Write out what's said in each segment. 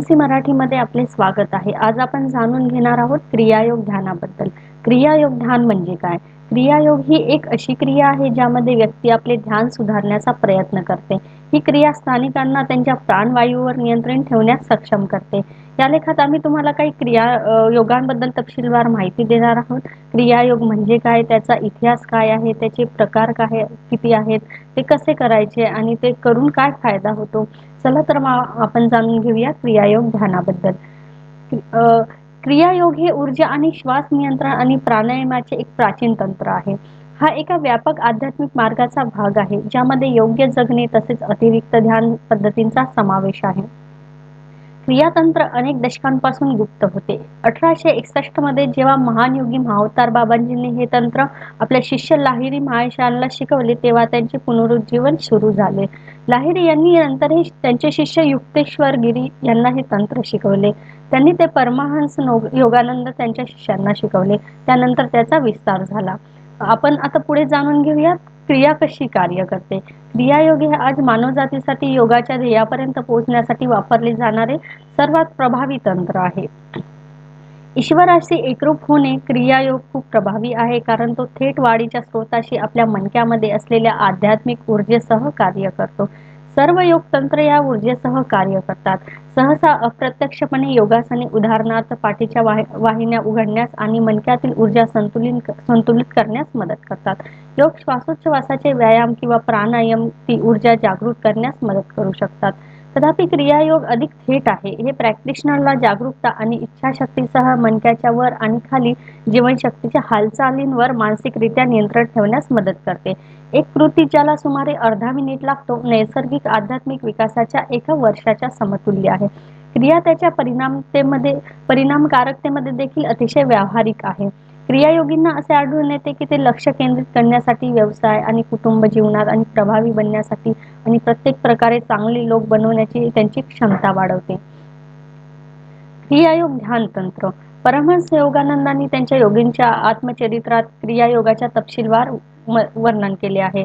C मराठीमध्ये आपले स्वागत आहे. आज आपण जाणून घेणार आहोत क्रियायोग ध्यानाबद्दल. क्रियायोग ध्यान म्हणजे काय? क्रियायोग ही एक अशी क्रिया आहे ज्यामध्ये व्यक्ती आपले ध्यान सुधारण्याचा प्रयत्न करते. ही क्रिया स्थानिकांना त्यांच्या प्राणवायूवर नियंत्रण ठेवण्यास सक्षम करते. या लेखात आम्ही तुम्हाला काही क्रिया योगांबद्दल तपशीलवार माहिती देणार आहोत. क्रियायोग म्हणजे काय? त्याचा इतिहास काय आहे? त्याचे प्रकार काय किती आहेत? ते कसे करायचे? आणि ते करून काय फायदा होतो? चला तर मग आपण जाणून घेऊया क्रियायोग ध्यानाबद्दल. क्रियायोग हे ऊर्जा आणि श्वास नियंत्रण आणि प्राणायामाचे एक प्राचीन तंत्र आहे. हा एका व्यापक आध्यात्मिक मार्गाचा भाग आहे ज्यामध्ये योग्य जगणे तसेच अतिरिक्त ध्यान पद्धतींचा समावेश आहे. क्रियातंत्र अनेक दशकांपासून गुप्त होते. अठराशे एकसष्टमध्ये जेव्हा महान योगी महावतार बाबांजींनी हे तंत्र आपल्या शिष्य लाहिरी महाशाला शिकवले तेव्हा त्यांचे पुनरुज्जीवन सुरू झाले. लाहिरी यांनी नंतरही त्यांचे शिष्य युक्तेश्वर गिरी यांना हे तंत्र शिकवले. त्यांनी ते परमहंस योगानंद त्यांच्या शिष्यांना शिकवले. त्यानंतर त्याचा विस्तार झाला. आपण आता पुढे जाणून घेऊया क्रिया कशी कार्य करते? क्रियायोग हे आज मानवजातीसाठी योगाच्या ध्येयापर्यंत पोहोचण्यासाठी वापरले जाणारे सर्वात प्रभावी तंत्र आहे. ईश्वराशी एकरूप होणे क्रियायोग खूप प्रभावी आहे कारण तो थेट वाढीच्या स्रोताशी आपल्या मनक्यामध्ये असलेल्या आध्यात्मिक ऊर्जेसह कार्य करतो. सर्व योग तंत्र या ऊर्जेसह कार्य करतात. सहसा अप्रत्यक्षपणे योगासने उदाहरणार्थ पाठीच्या वाहिन्या उघडण्यास आणि मनक्यातील ऊर्जा संतुलित संतुलित करण्यास मदत करतात. योग श्वासोच्छवासाचे व्यायाम किंवा प्राणायाम ती ऊर्जा जागृत करण्यास मदत करू शकतात. तथापि क्रियायोग अधिक थेट आहे. हे प्रॅक्टिशनरला जागरूकता आणि इच्छाशक्तीसह मनक्याच्या वर आणि खाली जीवनशक्तीच्या हालचालींवर मानसिकरित्या नियंत्रण ठेवण्यास मदत करते. एक कृती ज्याला सुमारे अर्धा मिनिट लागतो नैसर्गिक आध्यात्मिक विकासाच्या एका वर्षाच्या समतुल्य आहे. क्रिया त्याच्या परिणामतेमध्ये परिणामकारकतेमध्ये देखील अतिशय व्यावहारिक आहे. क्रियायोगींना असे आढळून येते की ते लक्ष केंद्रित करण्यासाठी व्यवसाय आणि कुटुंब जीवनात आणि प्रभावी बनण्यासाठी आणि प्रत्येक प्रकारे चांगले लोक बनवण्याची त्यांची क्षमता वाढवते. क्रियायोग ध्यान तंत्र. परमहंस योगानंदांनी त्यांच्या योगींच्या आत्मचरित्रात क्रियायोगाच्या तपशीलवार वर्णन केले आहे.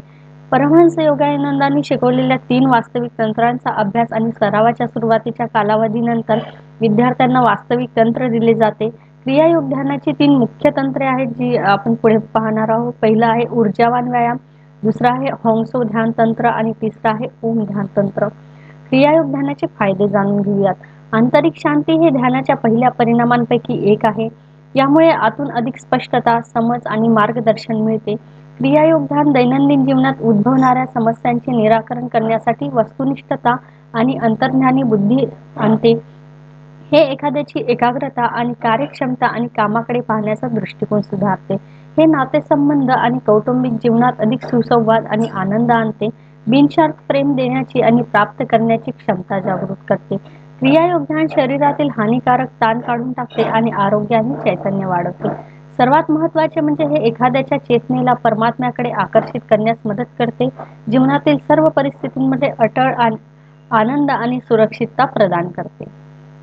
परमहंस योगानंदांनी शिकवलेल्या तीन वास्तविक तंत्रांचा अभ्यास आणि सरावाच्या सुरुवातीच्या कालावधीनंतर विद्यार्थ्यांना वास्तविक तंत्र दिले जाते. क्रियायोग ध्यानाची तीन मुख्य तंत्रे आहेत जी आपण पुढे पाहणार आहोत. पहिलं आहे ऊर्जावान व्यायाम. दुसरा आहे हॉंगसो ध्यान तंत्र आणि तिसरा आहे ओम ध्यान तंत्र. क्रियायोग ध्यानाचे फायदे जाणून घेऊयात. आंतरिक शांती हे ध्यानाच्या पहिल्या परिणामांपैकी एक आहे. यामुळे आतून अधिक स्पष्टता समज आणि मार्गदर्शन मिळते. क्रियायोग ध्यान दैनंदिन जीवनात उद्भवणाऱ्या समस्यांचे निराकरण करण्यासाठी वस्तुनिष्ठता आणि अंतर्ज्ञानी बुद्धी आणते. हे एखाद्याची एकाग्रता आणि कार्यक्षमता आणि कामाकडे पाहण्याचा दृष्टिकोन सुधारते. हे नातेसंबंध आणि कौटुंबिक जीवनात अधिक सुसंवाद आणि आनंद आणते. बिनशर्त प्रेम देण्याची आणि प्राप्त करण्याची क्षमता जागृत करते. क्रियायोग ध्यान शरीरातील हानिकारक ताण काढून टाकते आणि आरोग्य आणि चैतन्य वाढवते. सर्वात महत्त्वाचे म्हणजे हे एखाद्याच्या चेतनेला परमात्म्याकडे आकर्षित करण्यास मदत करते. जीवनातील सर्व परिस्थितींमध्ये अटळ आनंद आणि सुरक्षितता प्रदान करते.